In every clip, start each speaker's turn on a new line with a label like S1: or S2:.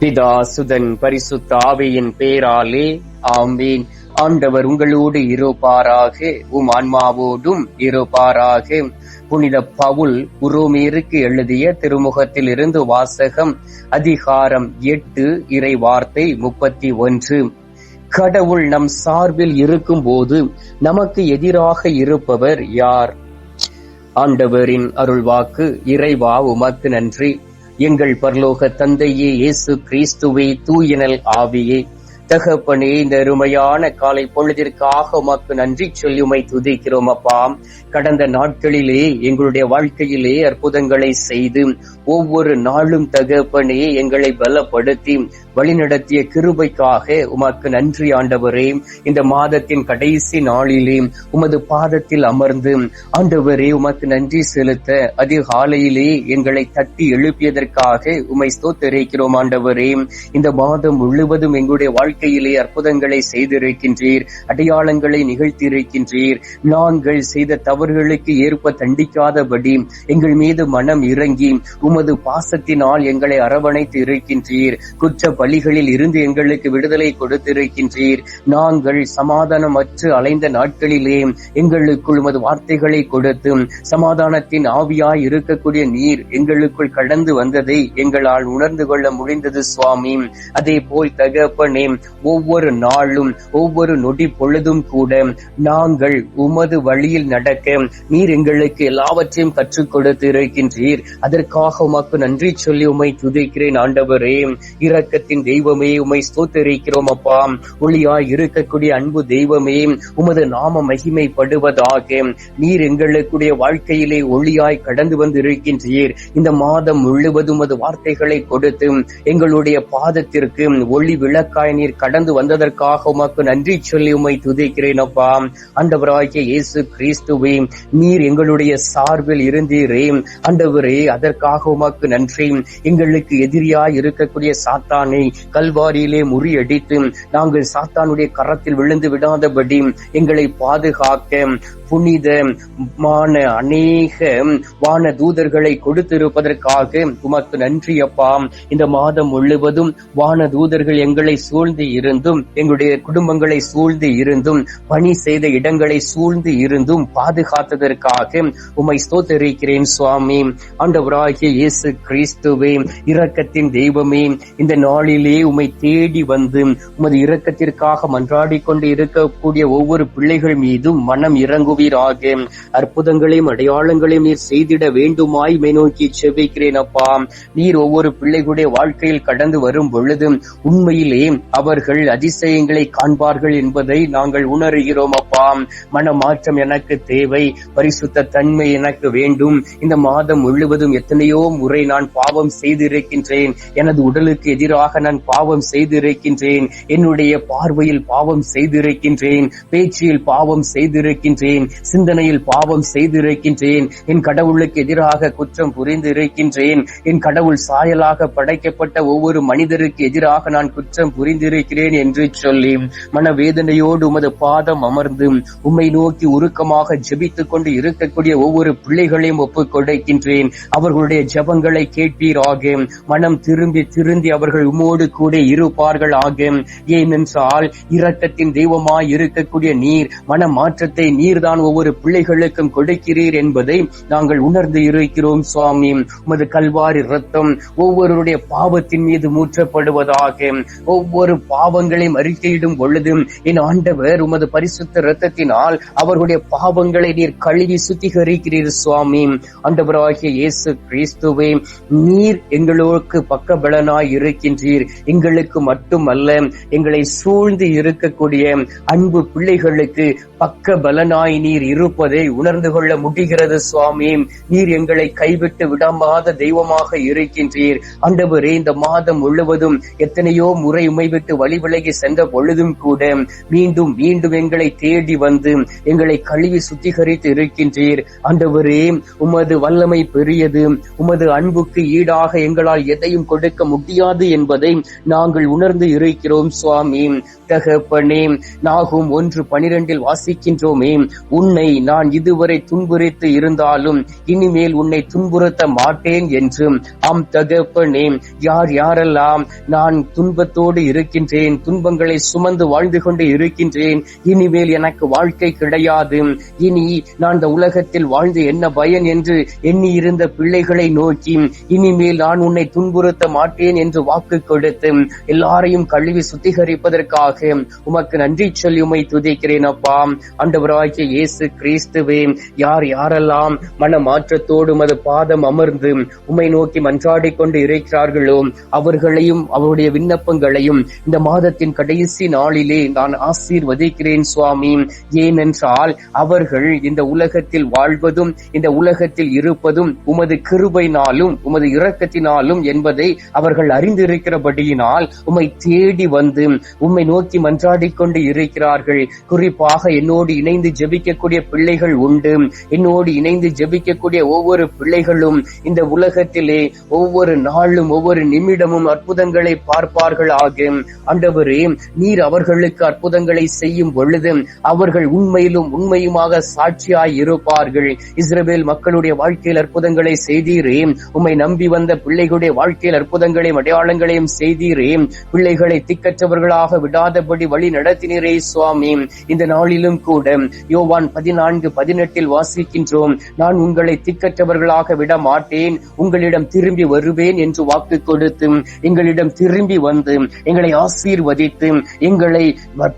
S1: பிதா சுதன் பரிசுத்த ஆவியின் பேராலே ஆம்பேன் ஆண்டவர் உங்களோடு இருப்பாராக உம் ஆன்மாவோடும் இருப்பாராக. புனித பவுல் உரோமேருக்கு எழுதிய திருமுகத்தில் இருந்து வாசகம் அதிகாரம் எட்டு இறை வார்த்தை முப்பத்தி ஒன்று. கடவுள் நம் சார்பில் இருக்கும்போது நமக்கு எதிராக இருப்பவர் யார்? ஆண்டவரின் அருள்வாக்கு இறைவா உமக்கு நன்றி. எங்கள் பரலோக தந்தையே இயேசு கிறிஸ்துவே தூயனல் ஆவியே. தகப்பனே இந்த அருமையான காலை பொழுதிற்காக உமக்கு நன்றி சொல்லி உமை துதிக்கிறோம் அப்பா. கடந்த நாட்களிலே எங்களுடைய வாழ்க்கையிலே அற்புதங்களை செய்து ஒவ்வொரு நாளும் தகப்பனே எங்களை பலப்படுத்தி வழிநடத்திய கிருபைக்காக உமக்கு நன்றி ஆண்டவரே. இந்த மாதத்தின் கடைசி நாளிலே உமது பாதத்தில் அமர்ந்து ஆண்டவரே உமக்கு நன்றி செலுத்த அதிகாலையிலே எங்களை தட்டி எழுப்பியதற்காக உமை ஸ்தோத்தரிக்கிறோம் ஆண்டவரே. இந்த மாதம் முழுவதும் எங்களுடைய வாழ்க்கையிலே அற்புதங்களை செய்திருக்கின்றீர் அடையாளங்களை நிகழ்த்தியிருக்கின்றீர். நாங்கள் செய்த தவறுகளுக்கு ஏற்ப தண்டிக்காதபடி எங்கள் மீது மனம் இறங்கி உமது பாசத்தினால் எங்களை அரவணைத்து இருக்கின்றீர். குற்ற வழிகளில் இருந்து எங்களுக்கு விடுதலை கொடுத்திருக்கின்றீர். நாங்கள் சமாதானமற்று அலைந்த நாட்களிலே எங்களுக்குள் உமது வார்த்தைகளை கொடுத்து சமாதானத்தின் ஆவியாய் இருக்கக்கூடிய நீர் எங்களுக்குள் கடந்து வந்ததை எங்களால் உணர்ந்து கொள்ள முடிந்தது சுவாமி. அதே போல் தகப்பனே ஒவ்வொரு நாளும் ஒவ்வொரு நொடி பொழுதும் கூட நாங்கள் உமது வழியில் நடக்க நீர் எங்களுக்கு எல்லாவற்றையும் கற்றுக் கொடுத்து இருக்கின்றீர் அதற்காக உமக்கு நன்றி சொல்லி உமை துதிக்கிறேன் ஆண்டவரே. இரக்கத்தை இரக்கத்தின் தெய்வமே உமை ஸ்தோத்தரிக்கிறோம் அப்பா. ஒளியாய் இருக்கக்கூடிய அன்பு தெய்வமே உமது நாம மகிமைப்படுவதாக. நீர் எங்களுடைய வாழ்க்கையிலே ஒளியாய் கடந்து வந்து இருக்கின்றீர் இந்த மாதம் முழுவதும் உமது வார்த்தைகளை கொடுத்து எங்களுடைய பாதத்திற்கு ஒளி விளக்காய் நீர் கடந்து வந்ததற்காக உமக்கு நன்றி சொல்லி உமை துதிக்கிறேன் அப்பா. அந்தவராகிய இயேசு கிறிஸ்துவே நீர் எங்களுடைய சார்பில் இருந்தீரே. ஆண்டவரே அதற்காக உமக்கு நன்றி. எங்களுக்கு எதிரியாய் இருக்கக்கூடிய சாத்தானே கல்வாரியிலே முறியடித்து நாங்கள் சாத்தானுடைய கரத்தில் விழுந்து விடாதபடி எங்களை பாதுகாக்க புனிதமான அநேக வான தூதர்களை கொடுத்திருப்பதற்காக உமக்கு நன்றி அப்பா. இந்த மாதம் முழுவதும் வான தூதர்கள் எங்களை சூழ்ந்து இருந்தும் எங்களுடைய குடும்பங்களை சூழ்ந்து இருந்தும் பணி செய்த இடங்களை சூழ்ந்து இருந்தும் பாதுகாத்ததற்காக உமை ஸ்தோத்தரிக்கிறேன் சுவாமி. ஆண்டவராகிய இயேசு கிறிஸ்துவே இரக்கத்தின் தெய்வமே இந்த நாளில் நாளிலே உமை தேடி வந்து உமது இரக்கத்திற்காக மன்றாடி கொண்டு இருக்கக்கூடிய ஒவ்வொரு பிள்ளைகள் மீதும் மனம் இறங்குவீராக. அற்புதங்களையும் அடையாளங்களையும் நீர் செய்திட வேண்டுமாய் மேநோக்கி செவிக்கிறேன் அப்பா. நீர் ஒவ்வொரு பிள்ளைகளுடைய வாழ்க்கையில் கடந்து வரும் பொழுது உண்மையிலே அவர்கள் அதிசயங்களை காண்பார்கள் என்பதை நாங்கள் உணர்கிறோம் அப்பா. மன மாற்றம் எனக்கு தேவை பரிசுத்த தன்மை எனக்கு வேண்டும். இந்த மாதம் முழுவதும் எத்தனையோ முறை நான் பாவம் செய்திருக்கின்றேன். எனது உடலுக்கு எதிராக நான் பாவம் செய்திருக்கின்றேன். என்னுடைய பார்வையில் பாவம் செய்திருக்கின்றேன். பேச்சில் பாவம் செய்திருக்கின்றேன். சிந்தனையில் பாவம் செய்திருக்கின்றேன். என் கடவுளுக்கு எதிராக குற்றம் புரிந்திருக்கின்றேன். என் கடவுள் சாயலாக படைக்கப்பட்ட ஒவ்வொரு மனிதருக்கு எதிராக நான் குற்றம் புரிந்திருக்கிறேன் என்று சொல்லி மனவேதனையோடு உமது பாதம் அமர்ந்து உம்மை நோக்கி உருக்கமாக ஜெபித்துக் கொண்டு இருக்கக்கூடிய ஒவ்வொரு பிள்ளைகளையும் ஒப்புக் கொடுக்கின்றேன். அவர்களுடைய ஜபங்களை கேட்பீராக. மனம் திரும்பி திருந்தி அவர்கள் உமோ உம்மோடு கூட இருப்பார்கள் ஆகும் ஏனென்றால் இரக்கத்தின் தெய்வமாய் இருக்கக்கூடிய நீர் மன மாற்றத்தை நீர்தான் ஒவ்வொரு பிள்ளைகளுக்கும் கொடுக்கிறீர் என்பதை நாங்கள் உணர்ந்து இருக்கிறோம் சுவாமி. உமது கல்வாரி ரத்தம் ஒவ்வொருடைய பாவத்தின் மீது மூற்றப்படுவதாக. ஒவ்வொரு பாவங்களையும் அறிக்கையிடும் பொழுது என் ஆண்டவர் உமது பரிசுத்த ரத்தத்தினால் அவர்களுடைய பாவங்களை நீர் கழுவி சுத்திகரிக்கிறீர் சுவாமி. ஆண்டவராகிய இயேசு கிறிஸ்துவே நீர் எங்களுக்கு பக்கபலனாய் இருக்கின்றீர். எங்களுக்கு மட்டுமல்ல எங்களை சூழ்ந்து இருக்கக்கூடிய அன்பு பிள்ளைகளுக்கு பக்க பலனாய் நீர் இருப்பதை உணர்ந்து கொள்ள முடிகிறது சுவாமி. நீர் எங்களை கைவிட்டு விடாமாத தெய்வமாக இருக்கின்றீர். ஆண்டவரே இந்த மாதம் முழுவதும் எத்தனையோ முறை உமை விட்டு வழி விலகி சென்ற பொழுதும் கூட மீண்டும் மீண்டும் எங்களை தேடி வந்து எங்களை கழுவி சுத்திகரித்து இருக்கின்றீர். ஆண்டவரே உமது வல்லமை பெரியது. உமது அன்புக்கு ஈடாக எங்களால் எதையும் கொடுக்க முடியாது என்பதை நாங்கள் உணர்ந்து இருக்கிறோம் சுவாமி. தகப்பனே நாகும் ஒன்று பனிரெண்டில் வாசி வாசிக்கின்றோமே. உன்னை நான் இதுவரை துன்புறுத்து இருந்தாலும் இனிமேல் உன்னை துன்புறுத்த மாட்டேன் என்று. ஆம் தகப்பனே யார் யாரெல்லாம் நான் துன்பத்தோடு இருக்கின்றேன் துன்பங்களை சுமந்து வாழ்ந்து கொண்டு இருக்கின்றேன் இனிமேல் எனக்கு வாழ்க்கை கிடையாது. இனி நான் இந்த உலகத்தில் வாழ்ந்து என்ன பயன் என்று எண்ணி இருந்த பிள்ளைகளை நோக்கி இனிமேல் நான் உன்னை துன்புறுத்த மாட்டேன் என்று வாக்கு கொடுத்து எல்லாரையும் கழுவி சுத்திகரிப்பதற்காக உமக்கு நன்றி சொல்லி உமை துதிக்கிறேன் அப்பா. ஆண்டவராகிய இயேசு கிறிஸ்துவே யார் யாரெல்லாம் மன மாற்றத்தோடு உமது பாதம் அமர்ந்து உம்மை நோக்கி மன்றாடிக் கொண்டு இருக்கிறார்களோ அவர்களையும் அவருடைய விண்ணப்பங்களையும் இந்த மாதத்தின் கடைசி நாளிலே நான் ஆசீர்வதிக்கிறேன் சுவாமி. ஏனென்றால் அவர்கள் இந்த உலகத்தில் வாழ்வதும் இந்த உலகத்தில் இருப்பதும் உமது கிருபையினாலும் உமது இரக்கத்தினாலும் என்பதை அவர்கள் அறிந்திருக்கிறபடியினால் உம்மை தேடி வந்து உம்மை நோக்கி மன்றாடிக் கொண்டு இருக்கிறார்கள். குறிப்பாக என்னோடு இணைந்து ஜெபிக்கக்கூடிய பிள்ளைகள் உண்டு. என்னோடு இணைந்து ஜெபிக்கக்கூடிய ஒவ்வொரு பிள்ளைகளும் இந்த உலகத்திலே ஒவ்வொரு நாளும் ஒவ்வொரு நிமிடமும் அற்புதங்களை பார்ப்பார்கள் ஆகும் ஆண்டவரே நீர் அவர்களுக்கு அற்புதங்களை செய்யும் பொழுது அவர்கள் உண்மையிலும் உண்மையுமாக சாட்சியாய் இருப்பார்கள். இஸ்ரேல் மக்களுடைய வாழ்க்கையில் அற்புதங்களை செய்தீரே. உம்மை நம்பி வந்த பிள்ளைகளுடைய வாழ்க்கையில் அற்புதங்களையும் அடையாளங்களையும் செய்தீரே. பிள்ளைகளை திக்கற்றவர்களாக விடாதபடி வழி நடத்தினரே சுவாமி. இந்த நாளிலும் கூட. யோவான் பதினான்கு பதினெட்டில் வாசிக்கின்றோம் நான் உங்களை திக்கற்றவர்களாக விட மாட்டேன் உங்களிடம் திரும்பி வருவேன் என்று வாக்கு கொடுத்து எங்களிடம் திரும்பி வந்து எங்களை ஆசீர்வதித்து எங்களை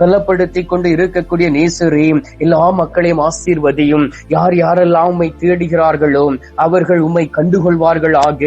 S1: பலப்படுத்திக் கொண்டு இருக்கக்கூடிய நேசரே எல்லா மக்களையும் ஆசீர்வதியும். யார் யாரெல்லாம் உம்மை தேடுகிறார்களோ அவர்கள் உம்மை கண்டுகொள்வார்கள் ஆக.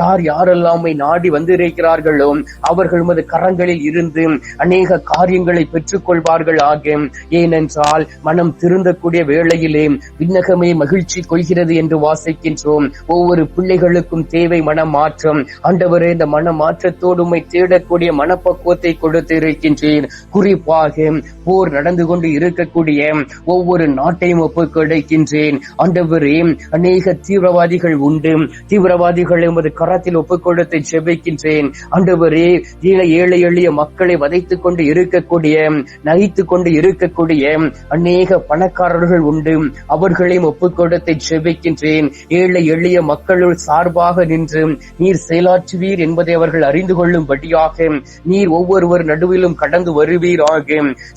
S1: யார் யாரெல்லாம் உம்மை நாடி வந்திருக்கிறார்களோ அவர்கள் உமது கரங்களில் இருந்து அநேக காரியங்களை பெற்றுக் கொள்வார்கள் ஆக. ஏனென்றால் மனம் திருந்தக்கூடிய வேளையிலே விண்ணகமே மகிழ்ச்சி கொள்கிறது என்று வாசிக்கின்றோம். ஒவ்வொரு பிள்ளைகளுக்கும் தேவை மன மாற்றம் ஆண்டவரே இந்த மன மாற்றத்தோடு உண்மை தேடக்கூடிய மனப்பக்குவத்தை கொடுத்து இருக்கின்றேன். குறிப்பாக போர் நடந்து கொண்டு இருக்கக்கூடிய ஒவ்வொரு நாட்டையும் ஒப்பு கிடைக்கின்றேன். ஆண்டவரே அநேக தீவிரவாதிகள் உண்டு. தீவிரவாதிகள் எமது கரத்தில் ஒப்புக் கொடுத்து செபிக்கின்றேன் ஆண்டவரே ஏழை ஏழை எளிய மக்களை வதைத்துக் கொண்டு இருக்கக்கூடிய நகைத்துக் கொண்டு இருக்கக்கூடிய அநேக பணக்காரர்கள் உண்டு. அவர்களையும் ஒப்புக் கொடுத்து ஜெபிக்கின்றேன். ஏழை எளிய மக்களுள் சார்பாக நின்று நீர் செயலாற்றுவீர் என்பதை அவர்கள் அறிந்து கொள்ளும்படியாக நீர் ஒவ்வொருவர் நடுவிலும் கடந்து வருவீராக.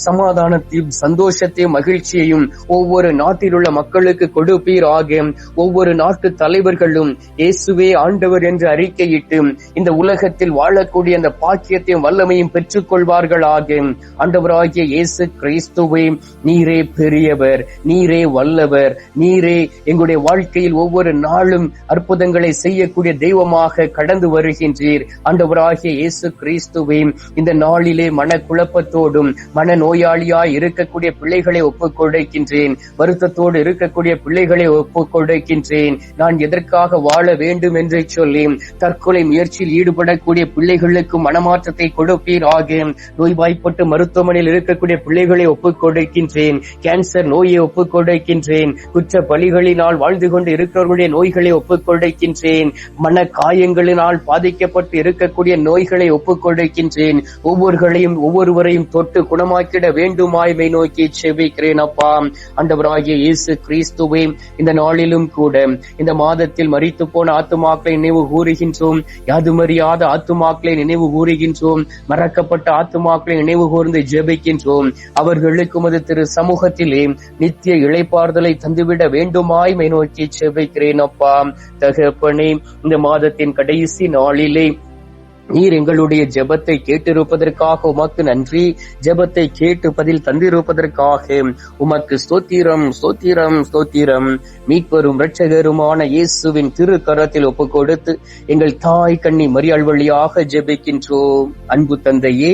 S1: சமாதானத்தையும் சந்தோஷத்தையும் மகிழ்ச்சியையும் ஒவ்வொரு நாட்டில் உள்ள மக்களுக்கு கொடுப்பீராக. ஒவ்வொரு நாட்டு தலைவர்களும் இயேசுவே ஆண்டவர் என்று அறிக்கையிட்டு இந்த உலகத்தில் வாழக்கூடிய அந்த பாக்கியத்தையும் வல்லமையும் பெற்றுக் கொள்வார்களாக ஆண்டவராகிய இயேசு கிறிஸ்துவே நீர் பெரியவர் நீரே வல்லவர் நீரே எங்களுடைய வாழ்க்கையில் ஒவ்வொரு நாளும் அற்புதங்களை செய்யக்கூடிய தெய்வமாக கடந்து வருகின்றீர். ஆண்டவராகிய இயேசு கிறிஸ்துவையும் இந்த நாளிலே மன குழப்பத்தோடும் மன நோயாளியாய் இருக்கக்கூடிய பிள்ளைகளை ஒப்புக் கொடுக்கின்றேன் வருத்தத்தோடு இருக்கக்கூடிய பிள்ளைகளை ஒப்புக் கொடுக்கின்றேன் நான் எதற்காக வாழ வேண்டும் என்று சொல்லி தற்கொலை முயற்சியில் ஈடுபடக்கூடிய பிள்ளைகளுக்கு மனமாற்றத்தை கொடுப்பீர் ஆகும் நோய்வாய்ப்பட்டு மருத்துவமனையில் இருக்கக்கூடிய பிள்ளைகளை ஒப்புக் கொடுக்கின்றேன் கேன்சர் நோயை ஒப்புக்கொடுக்கின்றேன் குற்ற பலிகளினால் வாழ்ந்து கொண்டு இருக்கிறவர்களுடைய நோய்களை ஒப்புக்கொடுக்கின்றேன் மன காயங்களினால் பாதிக்கப்பட்டு இருக்கக்கூடிய நோய்களை ஒப்புக்கொடுக்கின்றேன் ஒவ்வொருகளையும் ஒவ்வொருவரையும் தொட்டு குணமாக்கிட வேண்டுமாய்மை நோக்கி செவிக்கிறேன் அப்பா. ஆண்டவராகிய இயேசு கிறிஸ்துவே இந்த நாளிலும் கூட இந்த மாதத்தில் மறித்து போன ஆத்துமாக்களை நினைவு கூறுகின்றோம். யாதுமறியாத ஆத்துமாக்களை நினைவு கூறுகின்றோம். மறக்கப்பட்ட ஆத்துமாக்களை நினைவு கூர்ந்து ஜெபிக்கின்றோம். அவர்களுக்கு மது திரு சமூகத்திலே நித்திய இளைப்பாறுதலை தந்துவிட வேண்டுமாய் மை நோக்கி செவிக்கிறேன் அப்பா. தகப்பனே இந்த மாதத்தின் கடைசி நாளிலே நீர் எங்களுடைய ஜெபத்தை கேட்டிருப்பதற்காக உமக்கு நன்றி. ஜெபத்தை கேட்டு பதில் தந்திருப்பதற்காக உமக்கு ஸ்தோத்திரம் ஸ்தோத்திரம் ஸ்தோத்திரம். மீட்பரும் இரட்சகருமான இயேசுவின் திருக்கரத்தில் ஒப்பு கொடுத்து எங்கள் தாய் கண்ணி மரியாள் வழியாக ஜெபிக்கின்றோம். அன்பு தந்தையே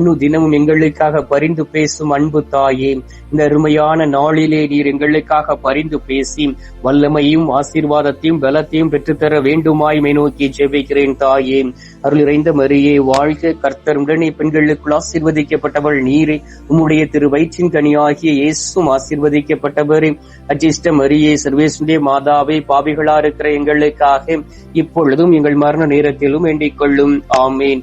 S1: அனு தினமும் எங்களுக்காக பரிந்து பேசும் அன்பு தாயே இந்த அருமையான நாளிலே நீர் எங்களுக்காக பரிந்து பேசி வல்லமையும் ஆசீர்வாதத்தையும் பலத்தையும் பெற்றுத்தர வேண்டுமாய் மை நோக்கி ஜெபிக்கிறேன் தாயே. அருள் இறைந்த மரியே வாழ்க கர்த்தர் உடனே பெண்களுக்குள் ஆசீர்வதிக்கப்பட்டவள் நீரே. உம்முடைய திரு வயிற்றின் கனியாகிய இயேசும் ஆசீர்வதிக்கப்பட்டவரே. அஜிஷ்ட மரியே சர்வேசுடைய மாதாவே பாவிகளா இருக்கிற எங்களுக்காக இப்பொழுதும் எங்கள் மரண நேரத்திலும் வேண்டிக் கொள்ளும். ஆமேன்.